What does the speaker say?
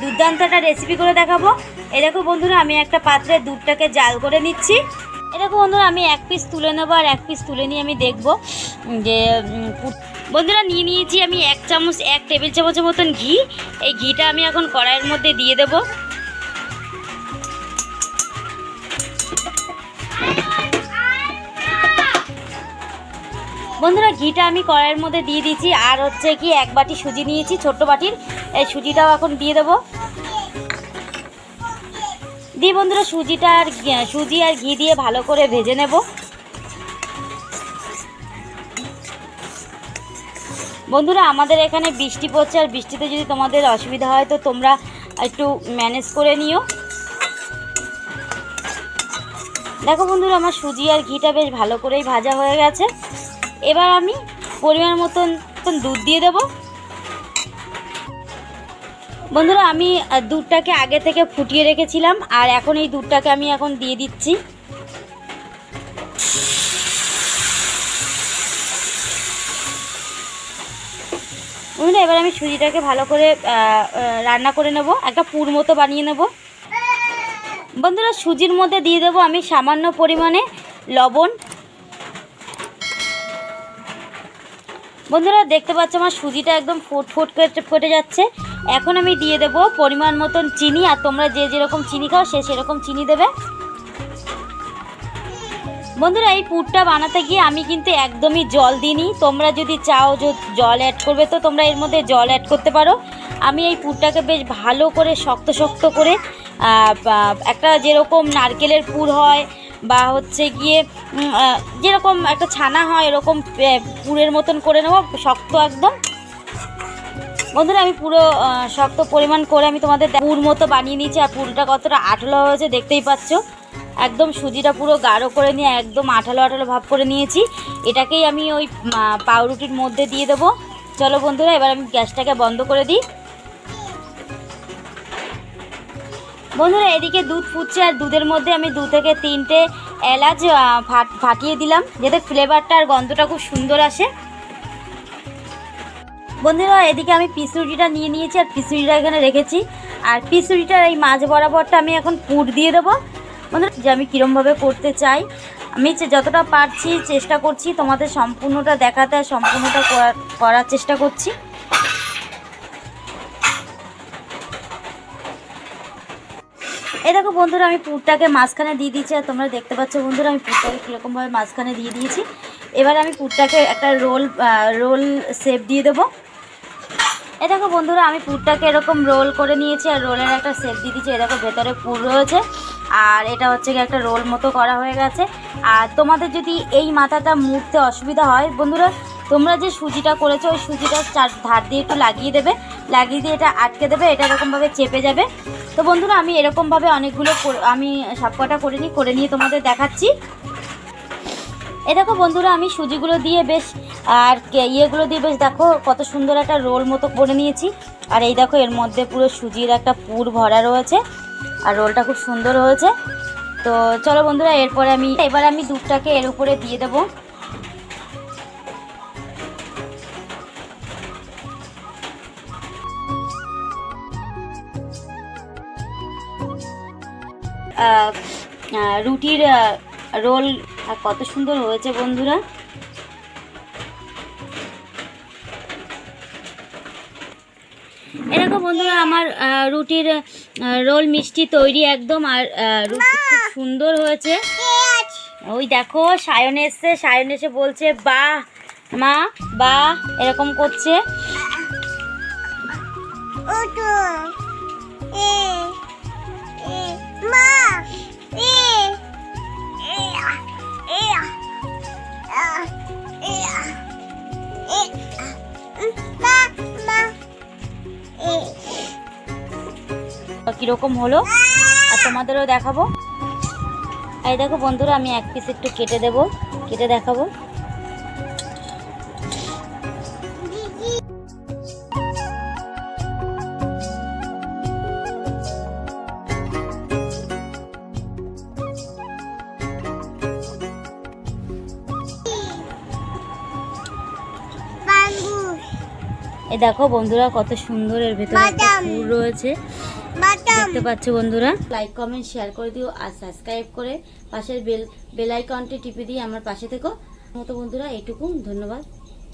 দুর্দান্ত একটা রেসিপি করে দেখাবো। এরকম বন্ধুরা, আমি একটা পাত্রে দুধটাকে জাল করে নিচ্ছি। এরকম বন্ধুরা, আমি এক পিস তুলে নেব আর এক পিস তুলে নিয়ে আমি দেখব যে বন্ধুরা, নিয়ে নিয়েছি আমি এক চামচ, এক টেবিল চামচের মতন ঘি। এই ঘিটা আমি এখন কড়াইয়ের মধ্যে দিয়ে দেবো। বন্ধুরা, ঘিটা আমি কড়াইয়ের মধ্যে দিয়ে দিয়েছি। আর হচ্ছে কি, এক বাটি সুজি নিয়েছি ছোট্ট বাটির। এই সুজিটাও এখন দিয়ে দেবো। দিয়ে বন্ধুরা, সুজিটা আর সুজি আর ঘি দিয়ে ভালো করে ভেজে নেব। বন্ধুরা, আমাদের এখানে বৃষ্টি পড়ছে, আর বৃষ্টিতে যদি তোমাদের অসুবিধা হয়, তো তোমরা একটু ম্যানেজ করে নিও। দেখো বন্ধুরা, আমার সুজি আর ঘিটা বেশ ভালো করেই ভাজা হয়ে গেছে। এবার আমি পরিমাণ মতন দুধ দিয়ে দেব। বন্ধুরা, আমি দুধটাকে আগে থেকে ফুটিয়ে রেখেছিলাম, আর এখন এই দুধটাকে আমি এখন দিয়ে দিচ্ছি। বন্ধুরা, এবার আমি সুজিটাকে ভালো করে রান্না করে নেব, একটা পুর মতো বানিয়ে নেব। বন্ধুরা, সুজির মধ্যে দিয়ে দেবো আমি সামান্য পরিমাণে লবণ বন্ধুরা, দেখতে পাচ্ছ আমার সুজিটা একদম ফুট ফুট কেটে ফেটে যাচ্ছে। এখন আমি দিয়ে দেব পরিমাণ মতন চিনি, আর তোমরা যে যেরকম চিনি খাও, সে সেরকম চিনি দেবে। বন্ধুরা, এই পুরটা বানাতে গিয়ে আমি কিন্তু একদমই জল দিইনি। তোমরা যদি চাও যে জল অ্যাড করবে, তো তোমরা এর মধ্যে জল অ্যাড করতে পারো। আমি এই পুরটাকে বেশ ভালো করে শক্ত শক্ত করে একটা যেরকম নারকেলের পুর হয় বা হচ্ছে গিয়ে যেরকম একটা ছানা হয়, এরকম পুরের মতন করে নেব, শক্ত একদম। বন্ধুরা, আমি পুরো শক্ত পরিমাণ করে আমি তোমাদের পুর মতো বানিয়ে নিয়েছি, আর পুরটা কতটা আঠলো হয়েছে দেখতেই পাচ্ছ। একদম সুজিটা পুরো গাঢ় করে নিয়ে, একদম আঠালো আঠালো ভাব করে নিয়েছি। এটাকেই আমি ওই পাউরুটির মধ্যে দিয়ে দেবো। চলো বন্ধুরা, এবার আমি গ্যাসটাকে বন্ধ করে দিই। বন্ধুরা, এদিকে দুধ ফুটছে আর দুধের মধ্যে আমি দু থেকে তিনটে এলাচ ফাট- ফাটিয়ে দিলাম, যাতে ফ্লেভারটা আর গন্ধটা খুব সুন্দর আসে। বন্ধুরা, এদিকে আমি পিসুরিটা নিয়ে নিয়েছি আর পিসুরিটা এখানে রেখেছি। আর পিসুরিটার এই মাঝ বরাবরটা আমি এখন পুর দিয়ে দেবো। বন্ধুরা, যে আমি কীরমভাবে করতে চাই, আমি যতটা পারছি চেষ্টা করছি তোমাদের সম্পূর্ণটা দেখাতে সম্পূর্ণটা করার চেষ্টা করছি। এই দেখো বন্ধুরা, আমি পুরটাকে মাঝখানে দিয়ে দিয়েছি আর তোমরা দেখতে পাচ্ছ বন্ধুরা, আমি পুরটাকে কীরকমভাবে মাঝখানে দিয়ে দিয়েছি। এবার আমি পুরটাকে একটা রোল রোল শেপ দিয়ে দেবো। এ দেখো বন্ধুরা, আমি পুরটাকে এরকম রোল করে নিয়েছি আর রোলের একটা শেপ দিয়ে দিয়েছি। এ দেখো ভেতরে পুর রয়েছে আর এটা হচ্ছে গিয়ে একটা রোল মতো করা হয়ে গেছে। আর তোমাদের যদি এই মাথাটা মুড়তে অসুবিধা হয়, বন্ধুরা, তোমরা যে সুজিটা করেছ, ওই সুজিটা চার ধার দিয়ে একটু লাগিয়ে দেবে। লাগিয়ে দিয়ে এটা আটকে দেবে, এটা এরকমভাবে চেপে যাবে। তো বন্ধুরা, আমি এরকমভাবে অনেকগুলো আমি সবকটা করে নিই করে নিয়ে তোমাদের দেখাচ্ছি। এ দেখো বন্ধুরা, আমি সুজিগুলো দিয়ে বেশ, আর ইয়েগুলো দিয়ে বেশ, দেখো কত সুন্দর একটা রোল মতো করে নিয়েছি। আর এই দেখো, এর মধ্যে পুরো সুজির একটা পুর ভরা রয়েছে, আর রোলটা খুব সুন্দর হয়েছে। তো চলো বন্ধুরা, এরপরে আমি এবার আমি দুধটাকে এর উপরে দিয়ে দেবো। রুটির রোল কত সুন্দর হয়েছে বন্ধুরা। এরকম বন্ধুরা আমার রুটির রোল মিষ্টি তৈরি একদম আর রুটি খুব সুন্দর হয়েছে। ওই দেখো সায়ন এসছে সায়ন এসে বলছে বাহ মা বা এরকম করছে। মা এ এ এ আ এ এ মা মা এ কীরকম হলো? আর তোমাদেরও দেখাবো? এই দেখো বন্ধুরা আমি এক পিস একটু কেটে দেবো কেটে দেখাবো। এ দেখো বন্ধুরা কত সুন্দর এর ভেতরে একটা ফুল রয়েছে। দেখতে পাচ্ছ বন্ধুরা লাইক কমেন্ট শেয়ার করে দিও আর সাবস্ক্রাইব করে পাশের বেল বেল আইকনটি টিপে দিয়ে আমার পাশে থেকো। মতো বন্ধুরা এইটুকু ধন্যবাদ।